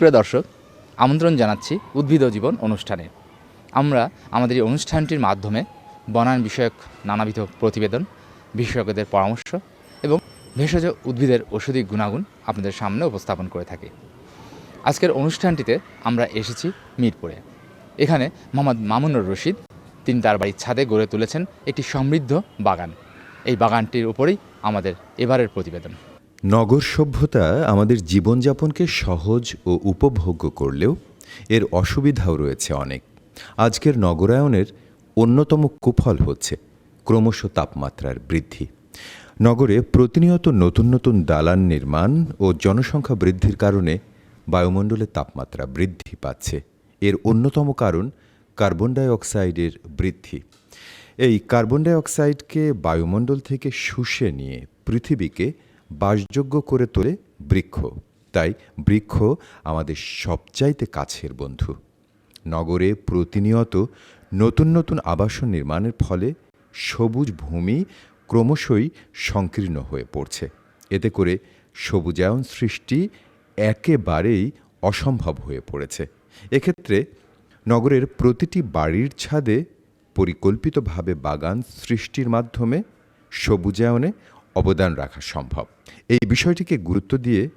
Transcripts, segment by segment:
সুপ্রিয় দর্শক, আমন্ত্রণ জানাচ্ছি উদ্ভিদ জীবন অনুষ্ঠানে। আমরা আমাদের এই অনুষ্ঠানটির মাধ্যমে বনায়ন বিষয়ক নানাবিধ প্রতিবেদন, বিশেষজ্ঞদের পরামর্শ এবং ভেষজ উদ্ভিদের ওষুধি গুণাগুণ আপনাদের সামনে উপস্থাপন করে থাকি। আজকের অনুষ্ঠানটিতে আমরা এসেছি মিরপুরে। এখানে মোহাম্মদ মামুনুর রশিদ, তিনি তার বাড়ির ছাদে গড়ে তুলেছেন একটি সমৃদ্ধ বাগান। এই বাগানটির উপরেই আমাদের এবারের প্রতিবেদন। নগর সভ্যতা আমাদের জীবনযাপনকে সহজ ও উপভোগ্য করলেও এর অসুবিধাও রয়েছে অনেক। আজকের নগরায়নের অন্যতম কুফল হচ্ছে ক্রমশ তাপমাত্রার বৃদ্ধি। নগরে প্রতিনিয়ত নতুন নতুন দালান নির্মাণ ও জনসংখ্যা বৃদ্ধির কারণে বায়ুমণ্ডলের তাপমাত্রা বৃদ্ধি পাচ্ছে। এর অন্যতম কারণ কার্বন ডাই অক্সাইডের বৃদ্ধি। এই কার্বন ডাই অক্সাইডকে বায়ুমণ্ডল থেকে শুষে নিয়ে পৃথিবীকে বাসযোগ্য করে তোলে বৃক্ষ। তাই বৃক্ষ আমাদের সবচাইতে কাছের বন্ধু। নগরে প্রতিনিয়ত নতুন নতুন আবাসন নির্মাণের ফলে সবুজ ভূমি ক্রমশই সংকীর্ণ হয়ে পড়ছে। এতে করে সবুজায়ন সৃষ্টি একেবারেই অসম্ভব হয়ে পড়েছে। এক্ষেত্রে নগরের প্রতিটি বাড়ির ছাদে পরিকল্পিতভাবে বাগান সৃষ্টির মাধ্যমে সবুজায়নে অবদান রাখা সম্ভব। এই বিষয়টিকে গুরুত্ব দিয়ে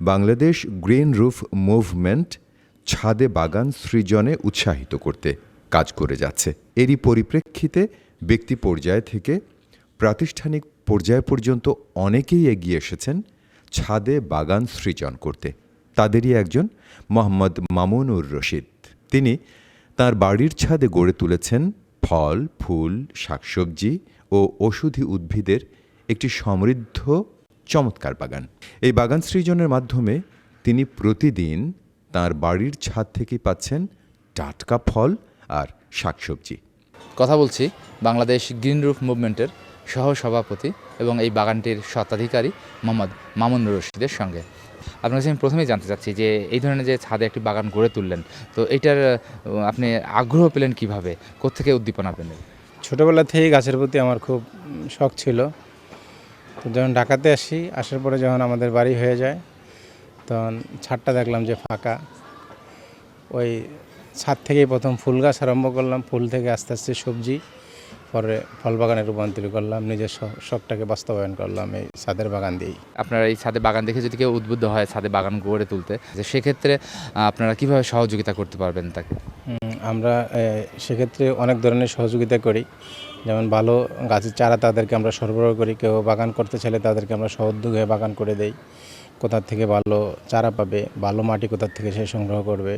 বাংলাদেশ গ্রিন রুফ মুভমেন্ট ছাদে বাগান সৃজনে উৎসাহিত করতে কাজ করে যাচ্ছে। এরই পরিপ্রেক্ষিতে ব্যক্তি পর্যায় থেকে প্রাতিষ্ঠানিক পর্যায় পর্যন্ত অনেকেই এগিয়ে এসেছেন ছাদে বাগান সৃজন করতে। তাদেরই একজন মোহাম্মদ মামুনুর রশিদ। তিনি তার বাড়ির ছাদে গড়ে তুলেছেন ফল, ফুল, শাকসবজি ও ওষুধি উদ্ভিদের একটি সমৃদ্ধ চমৎকার বাগান। এই বাগান সৃজনের মাধ্যমে তিনি প্রতিদিন তার বাড়ির ছাদ থেকেই পাচ্ছেন টাটকা ফল আর শাকসবজি। কথা বলছি বাংলাদেশ গ্রিন রুফ মুভমেন্টের সহ সভাপতি এবং এই বাগানটির স্বত্বাধিকারী মোহাম্মদ মামুনুর রশিদের সঙ্গে। আপনার কাছে আমি প্রথমেই জানতে চাচ্ছি যে এই ধরনের যে ছাদে একটি বাগান গড়ে তুললেন তো এটার আপনি আগ্রহ পেলেন কীভাবে? কোত্থেকে উদ্দীপনা পেলেন? ছোটোবেলা থেকেই গাছের প্রতি আমার খুব শখ ছিল। তো যখন ঢাকাতে আসি আসার পরে যখন আমাদের বাড়ি হয়ে যায় তখন ছাদটা দেখলাম যে ফাঁকা। ওই ছাদ থেকেই প্রথম ফুল গাছ আরম্ভ করলাম ফুল থেকে আস্তে আস্তে সবজি পরে ফল বাগানে রূপান্তরিত করলাম নিজের শখটাকে বাস্তবায়ন করলাম এই ছাদের বাগান দিয়েই। আপনারা এই ছাদে বাগান দেখে যদি কেউ উদ্বুদ্ধ হয় ছাদে বাগান গড়ে তুলতে যে সেক্ষেত্রে আপনারা কীভাবে সহযোগিতা করতে পারবেন তাকে? আমরা সেক্ষেত্রে অনেক ধরনের সহযোগিতা করি। যেমন ভালো গাছের চারা তাদেরকে আমরা সরবরাহ করি, কেউ বাগান করতে চাইলে তাদেরকে আমরা সহযোগ হয়ে বাগান করে দেই। কোথার থেকে ভালো চারা পাবে, ভালো মাটি কোথার থেকে সে সংগ্রহ করবে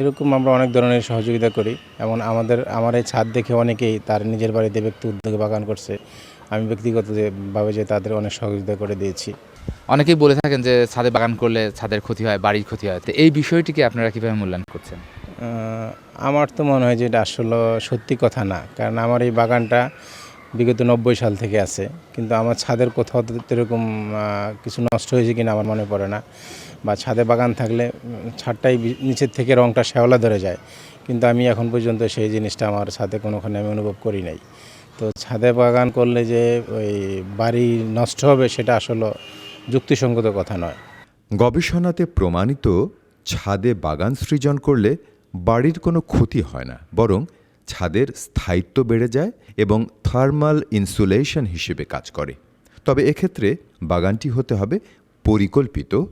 এরকম আমরা অনেক ধরনের সহযোগিতা করি। এমন আমাদের, আমার এই ছাদ দেখে অনেকেই তার নিজের বাড়িতে ব্যক্তি উদ্যোগে বাগান করছে। আমি ব্যক্তিগত যে ভাবে যে তাদের অনেক সহযোগিতা করে দিয়েছি। অনেকেই বলে থাকেন যে ছাদে বাগান করলে ছাদের ক্ষতি হয়, বাড়ির ক্ষতি হয়। তো এই বিষয়টিকে আপনারা কীভাবে মূল্যায়ন করছেন? আমার তো মনে হয় যে এটা আসলে সত্যি কথা না। কারণ আমার এই বাগানটা বিগত নব্বই সাল থেকে আছে। কিন্তু আমার ছাদের কোথাও এরকম কিছু নষ্ট হয়েছে কিনা আমার মনে পড়ে না। বা ছাদে বাগান থাকলে ছাদটাই নিচের থেকে রংটা শ্যাওলা ধরে যায়। কিন্তু আমি এখন পর্যন্ত সেই জিনিসটা আমার ছাদে কোনোখানে আমি অনুভব করি নাই। তো ছাদে বাগান করলে যে ওই বাড়ি নষ্ট হবে, সেটা আসলে যুক্তিসঙ্গত কথা নয়। গবেষণাতে প্রমাণিত ছাদে বাগান সৃজন করলে বাড়ির কোনো ক্ষতি হয় না, বরং ছাদের স্থায়িত্ব বেড়ে যায় এবং থার্মাল ইনসুলেশন হিসেবে কাজ করে। তবে এক্ষেত্রে বাগানটি হতে হবে পরিকল্পিত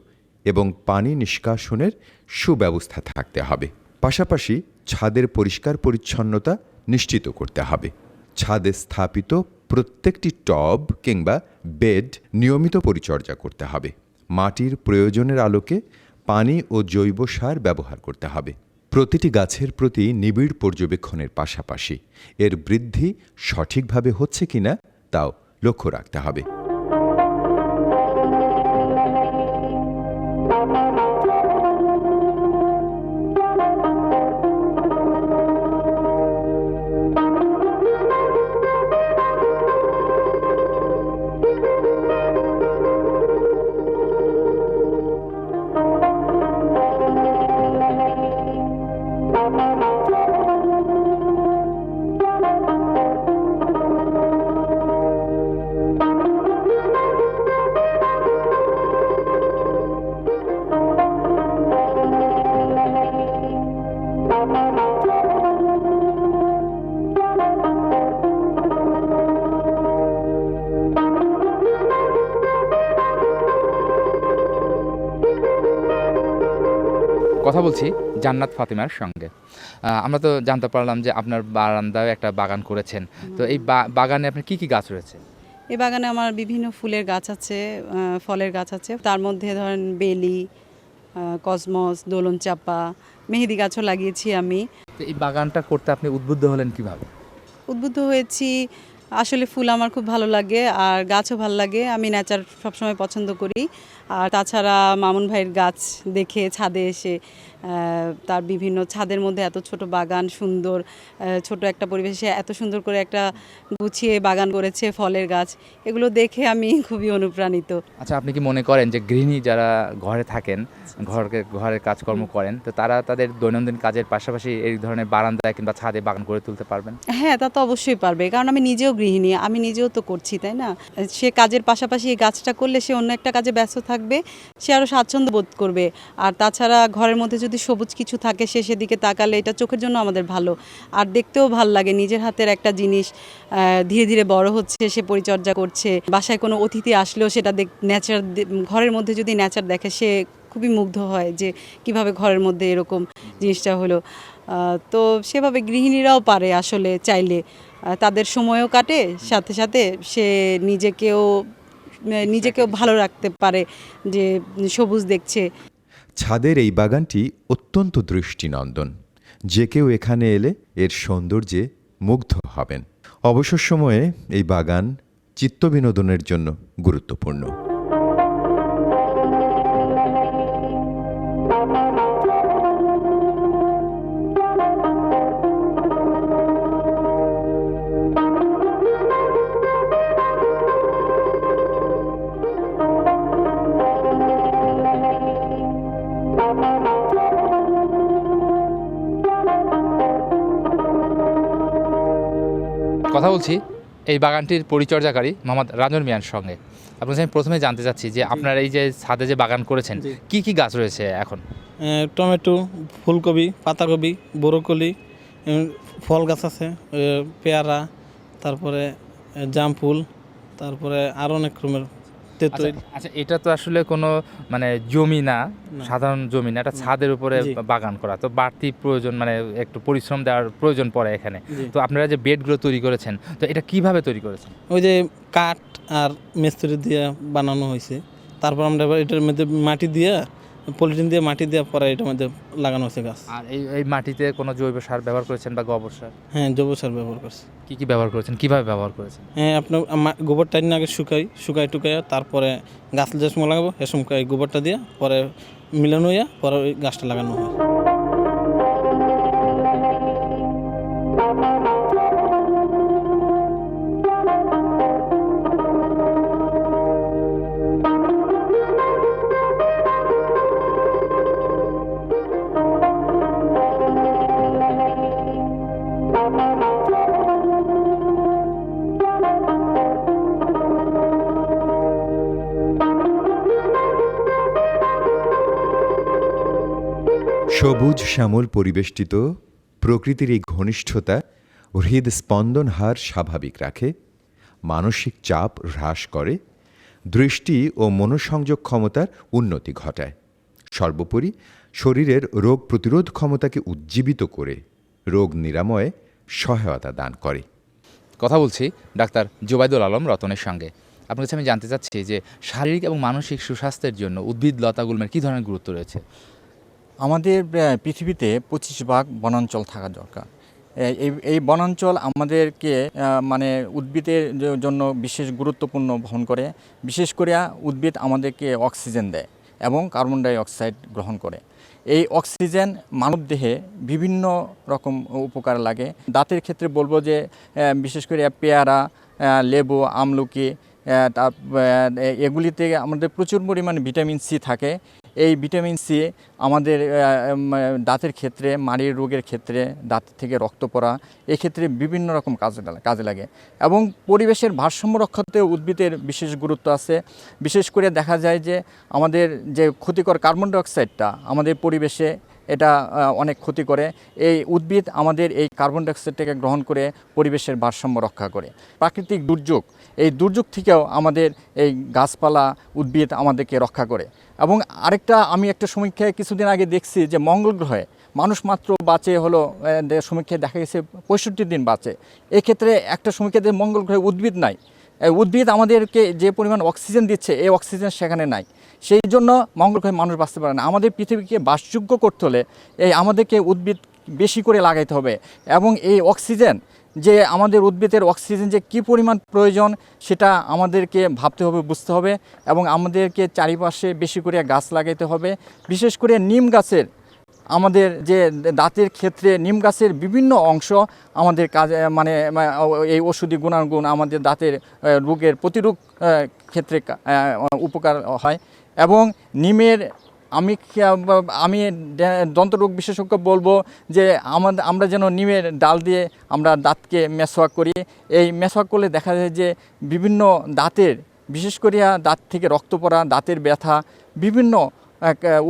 এবং পানি নিষ্কাশনের সুব্যবস্থা থাকতে হবে। পাশাপাশি ছাদের পরিষ্কার পরিচ্ছন্নতা নিশ্চিত করতে হবে। ছাদে স্থাপিত প্রত্যেকটি টব কিংবা বেড নিয়মিত পরিচর্যা করতে হবে। মাটির প্রয়োজনের আলোকে পানি ও জৈব সার ব্যবহার করতে হবে। প্রতিটি গাছের প্রতি নিবিড় পর্যবেক্ষণের পাশাপাশি এর বৃদ্ধি সঠিকভাবে হচ্ছে কিনা তাও লক্ষ্য রাখতে হবে। কথা বলছি জান্নাত ফাতিমার সঙ্গে। আমরা তো জানতে পারলাম যে আপনার বারান্দায় একটা বাগান করেছেন। তো এই বাগানে আপনার কি কি গাছ রয়েছে? এই বাগানে আমার বিভিন্ন ফুলের গাছ আছে ফলের গাছ আছে। তার মধ্যে ধরেন বেলি কসমস দোলন চাপা মেহেদি গাছও লাগিয়েছি আমি। তো এই বাগানটা করতে আপনি উদ্বুদ্ধ হলেন কীভাবে? উদ্বুদ্ধ হয়েছি আসলে ফুল আমার খুব ভালো লাগে আর গাছও ভালো লাগে। আমি নেচার সবসময় পছন্দ করি। আর তাছাড়া মামুন ভাইয়ের গাছ দেখে ছাদে এসে তার বিভিন্ন ছাদের মধ্যে এত ছোট বাগান সুন্দর ছোট একটা পরিবেশে এত সুন্দর করে একটা গুছিয়ে বাগান করেছে ফলের গাছ এগুলো দেখে আমি খুবই অনুপ্রাণিত। আচ্ছা আপনি কি মনে করেন যে গৃহিণী যারা ঘরে থাকেন ঘরকে ঘরের কাজকর্ম করেন তো তারা তাদের দৈনন্দিন কাজের পাশাপাশি এই ধরনের বারান্দায় কিংবা ছাদে বাগান করে তুলতে পারবেন? হ্যাঁ তা তো অবশ্যই পারবে কারণ আমি নিজেও গৃহিণী আমি নিজেও তো করছি তাই না? সে কাজের পাশাপাশি এই গাছটা করলে সে অন্য একটা কাজে ব্যস্ত থাকবে, সে আরও স্বাচ্ছন্দ্য বোধ করবে। আর তাছাড়া ঘরের মধ্যে যদি সবুজ কিছু থাকে, সে সেদিকে তাকালে এটা চোখের জন্য আমাদের ভালো। আর দেখতেও ভালো লাগে, নিজের হাতের একটা জিনিস ধীরে ধীরে বড় হচ্ছে, সে পরিচর্যা করছে। বাসায় কোনো অতিথি আসলেও সেটা দেখ নেচার ঘরের মধ্যে যদি নেচার দেখে, সে খুবই মুগ্ধ হয় যে কীভাবে ঘরের মধ্যে এরকম জিনিসটা হলো। তো সেভাবে গৃহিণীরাও পারে আসলে চাইলে। তাদের সময়ও কাটে, সাথে সাথে সে নিজেকেও নিজেকেও ভালো রাখতে পারে, যে সবুজ দেখছে। ছাদের এই বাগানটি অত্যন্ত দৃষ্টিনন্দন। যে কেউ এখানে এলে এর সৌন্দর্যে মুগ্ধ হবেন। অবসর সময়ে এই বাগান চিত্তবিনোদনের জন্য গুরুত্বপূর্ণ। বলছি এই বাগানটির পরিচর্যাকারী মোহাম্মদ রাজন মিয়ার সঙ্গে। আপনার আমি প্রথমে জানতে চাচ্ছি যে আপনার এই যে ছাদে যে বাগান করেছেন। কি কি গাছ রয়েছে এখন? টমেটো ফুলকপি পাতাকপি বরকলি ফল গাছ আছে পেয়ারা তারপরে জাম ফুল তারপরে আরও অনেক রকমের তেঁতুল আচ্ছা আচ্ছা এটা তো আসলে কোনো মানে জমি না না। সাধারণ জমি না এটা ছাদের উপরে বাগান করা তো বাড়তি প্রয়োজন মানে একটু পরিশ্রম দেওয়ার প্রয়োজন পড়ে এখানে। তো আপনারা যে বেডগুলো তৈরি করেছেন তো এটা কীভাবে তৈরি করেছেন? ওই যে কাঠ আর মিস্ত্রি দিয়ে বানানো হয়েছে তারপর আমরা এবার এটার মধ্যে মাটি দিয়ে পলিথিন দিয়ে মাটি দেওয়ার পরে এটার মধ্যে লাগানো হয়েছে গাছ। আর এই এই মাটিতে কোনো জৈব সার ব্যবহার করেছেন বা গোবর সার? হ্যাঁ জৈব সার ব্যবহার করছে। কি কি ব্যবহার করেছেন? কীভাবে ব্যবহার করেছেন? হ্যাঁ আপনার গোবরটা নিয়ে আগে শুকাই শুকাই টুকাই তারপরে গাছ যে সময় লাগাবো এ সময় গোবরটা দিয়ে পরে মিলানো হইয়া পরে ওই গাছটা লাগানো হয়। সবুজ শ্যামল পরিবেষ্টিত, প্রকৃতির এই ঘনিষ্ঠতা হৃদস্পন্দন হার স্বাভাবিক রাখে, মানসিক চাপ হ্রাস করে, দৃষ্টি ও মনোসংযোগ ক্ষমতার উন্নতি ঘটায়। সর্বোপরি, শরীরের রোগ প্রতিরোধ ক্ষমতাকে উজ্জীবিত করে, রোগ নিরাময়ে সহায়তা দান করে। কথা বলছি ডাক্তার জুবাইদুল আলম রতনের সঙ্গে। আপনার কাছে আমি জানতে চাচ্ছি যে শারীরিক এবং মানসিক সুস্বাস্থ্যের জন্য উদ্ভিদ লতাগুলোর কী ধরনের গুরুত্ব রয়েছে? আমাদের পৃথিবীতে পঁচিশ ভাগ বনাঞ্চল থাকা দরকার। এই এই বনাঞ্চল আমাদেরকে মানে উদ্ভিদের জন্য বিশেষ গুরুত্বপূর্ণ বহন করে। বিশেষ করে উদ্ভিদ আমাদেরকে অক্সিজেন দেয় এবং কার্বন ডাই অক্সাইড গ্রহণ করে। এই অক্সিজেন মানবদেহে বিভিন্ন রকম উপকার লাগে। দাঁতের ক্ষেত্রে বলব যে বিশেষ করে পেয়ারা লেবু, আমলকি তার এগুলিতে আমাদের প্রচুর পরিমাণে ভিটামিন সি থাকে। এই ভিটামিন সি আমাদের দাঁতের ক্ষেত্রে, মাড়ির রোগের ক্ষেত্রে, দাঁত থেকে রক্ত পড়া, এক্ষেত্রে বিভিন্ন রকম কাজে কাজে লাগে। এবং পরিবেশের ভারসাম্য রক্ষাতে উদ্ভিদের বিশেষ গুরুত্ব আছে। বিশেষ করে দেখা যায় যে আমাদের যে ক্ষতিকর কার্বন ডাইঅক্সাইডটা আমাদের পরিবেশে এটা অনেক ক্ষতি করে। এই উদ্ভিদ আমাদের এই কার্বন ডাইঅক্সাইডটাকে গ্রহণ করে পরিবেশের ভারসাম্য রক্ষা করে। প্রাকৃতিক দুর্যোগ, এই দুর্যোগ থেকেও আমাদের এই গাছপালা, উদ্ভিদ আমাদেরকে রক্ষা করে। এবং আরেকটা, আমি একটা সমীক্ষায় কিছুদিন আগে দেখছি যে মঙ্গল গ্রহে মানুষ মাত্র বাঁচে হলো সমীক্ষায় দেখা গেছে পঁয়ষট্টি দিন বাঁচে। এক্ষেত্রে একটা সমীক্ষাতে মঙ্গল গ্রহে উদ্ভিদ নাই। উদ্ভিদ আমাদেরকে যে পরিমাণ অক্সিজেন দিচ্ছে, এই অক্সিজেন সেখানে নাই। সেই জন্য মঙ্গল গ্রহে মানুষ বাঁচতে পারে না। আমাদের পৃথিবীকে বাসযোগ্য করতে হলে এই আমাদেরকে উদ্ভিদ বেশি করে লাগাইতে হবে এবং এই অক্সিজেন যে আমাদের উদ্ভিদের অক্সিজেন যে কী পরিমাণ প্রয়োজন সেটা আমাদেরকে ভাবতে হবে, বুঝতে হবে এবং আমাদেরকে চারিপাশে বেশি করে গাছ লাগাইতে হবে। বিশেষ করে নিম গাছের আমাদের যে দাঁতের ক্ষেত্রে নিম গাছের বিভিন্ন অংশ আমাদের কাজে মানে এই ওষুধি গুণাগুণ আমাদের দাঁতের রোগের প্রতিরোধ ক্ষেত্রে উপকার হয়। এবং নিমের, আমি আমি দন্তরোগ বিশেষজ্ঞ বলব যে আমাদের আমরা যেন নিমের ডাল দিয়ে আমরা দাঁতকে মেসওয়াক করি। এই মেসওয়াক করলে দেখা যায় যে বিভিন্ন দাঁতের, বিশেষ করিয়া দাঁত থেকে রক্ত পড়া, দাঁতের ব্যথা, বিভিন্ন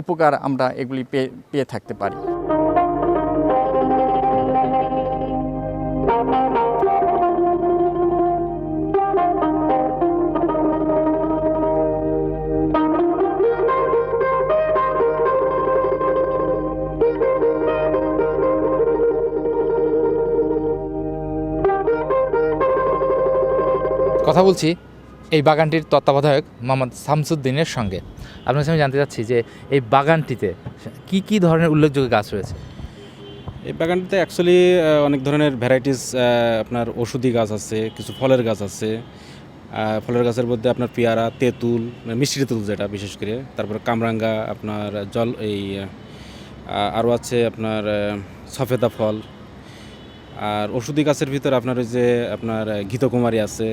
উপকার আমরা এগুলি পেয়ে পেয়ে থাকতে পারি। কথা বলছি এই বাগানটির তত্ত্বাবধায়ক মোহাম্মদ শামসুদ্দিনের সঙ্গে। আপনার সঙ্গে জানতে চাচ্ছি যে এই বাগানটিতে কি কি ধরনের উল্লেখযোগ্য গাছ রয়েছে? এই বাগানটিতে অ্যাকচুয়ালি অনেক ধরনের ভ্যারাইটিস আপনার ওষুধি গাছ আছে, কিছু ফলের গাছ আছে। ফলের গাছের মধ্যে আপনার পেয়ারা, তেঁতুল মানে মিষ্টি তেঁতুল যেটা বিশেষ করে। তারপরে কামরাঙ্গা, আপনার জল, এই আরও আছে আপনার সফেদা ফল। আর ওষুধি গাছের ভিতরে আপনার ওই যে আপনার ঘিতকুমারী আছে।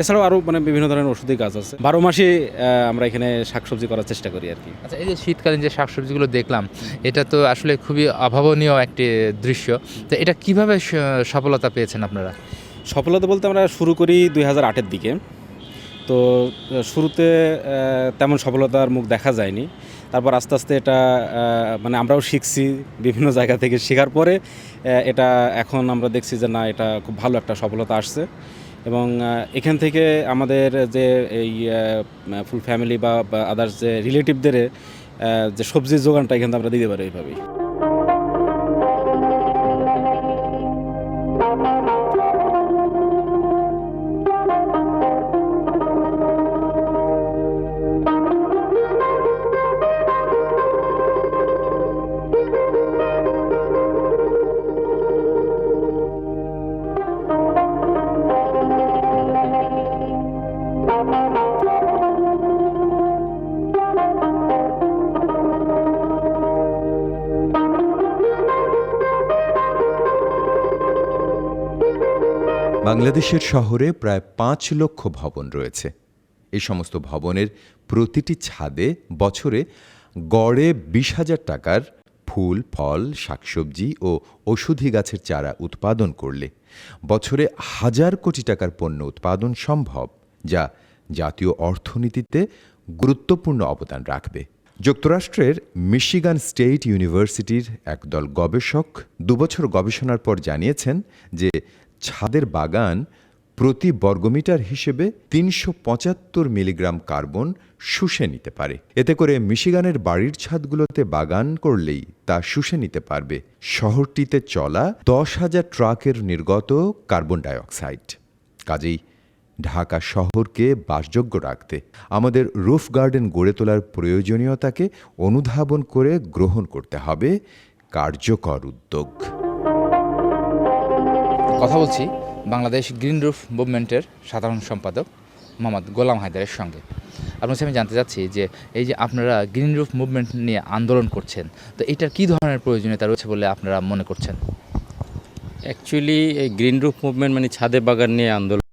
এছাড়াও আরও মানে বিভিন্ন ধরনের ওষুধি গাছ আছে। বারো মাসে আমরা এখানে শাকসবজি করার চেষ্টা করি আর কি। আচ্ছা এই যে শীতকালীন যে শাকসবজিগুলো দেখলাম এটা তো আসলে খুবই অভাবনীয় একটি দৃশ্য। তো এটা কীভাবে সফলতা পেয়েছেন আপনারা? সফলতা বলতে আমরা শুরু করি দুই হাজার আটের দিকে। তো শুরুতে তেমন সফলতার মুখ দেখা যায়নি। তারপর আস্তে আস্তে এটা মানে আমরাও শিখছি বিভিন্ন জায়গা থেকে শেখার পরে এটা এখন আমরা দেখছি যে না এটা খুব ভালো একটা সফলতা আসছে। এবং এখান থেকে আমাদের যে এই ফুল ফ্যামিলি বা আদার্স যে রিলেটিভদের যে সবজির যোগানটা এখান থেকে আমরা দিতে পারি এইভাবেই। বাংলাদেশের শহরে প্রায় পাঁচ লক্ষ ভবন রয়েছে। এই সমস্ত ভবনের প্রতিটি ছাদে বছরে গড়ে বিশ হাজার টাকার ফুল, ফল, শাকসবজি ও ওষুধি গাছের চারা উৎপাদন করলে বছরে হাজার কোটি টাকার পণ্য উৎপাদন সম্ভব, যা জাতীয় অর্থনীতিতে গুরুত্বপূর্ণ অবদান রাখবে। যুক্তরাষ্ট্রের মিশিগান স্টেট ইউনিভার্সিটির একদল গবেষক দুবছর গবেষণার পর জানিয়েছেন যে ছাদের বাগান প্রতি বর্গমিটার হিসেবে তিনশো পঁচাত্তর মিলিগ্রাম কার্বন শুষে নিতে পারে। এতে করে মিশিগানের বাড়ির ছাদগুলোতে বাগান করলেই তা শুষে নিতে পারবে। শহরটিতে চলা দশ হাজার ট্রাকের নির্গত কার্বন ডাইঅক্সাইড। কাজেই ঢাকা শহরকে বাসযোগ্য রাখতে আমাদের রুফ গার্ডেন গড়ে তোলার প্রয়োজনীয়তাকে অনুধাবন করে গ্রহণ করতে হবে কার্যকর উদ্যোগ। কথা বলছি বাংলাদেশ গ্রিন রুফ মুভমেন্টের সাধারণ সম্পাদক মোহাম্মদ গোলাম হায়দারের সঙ্গে। আপনার আমি জানতে চাচ্ছি যে এই যে আপনারা গ্রিন রুফ মুভমেন্ট নিয়ে আন্দোলন করছেন, তো এটার কী ধরনের প্রয়োজনীয়তা রয়েছে বলে আপনারা মনে করছেন? অ্যাকচুয়ালি এই গ্রিন রুফ মুভমেন্ট মানে ছাদে বাগান নিয়ে আন্দোলন।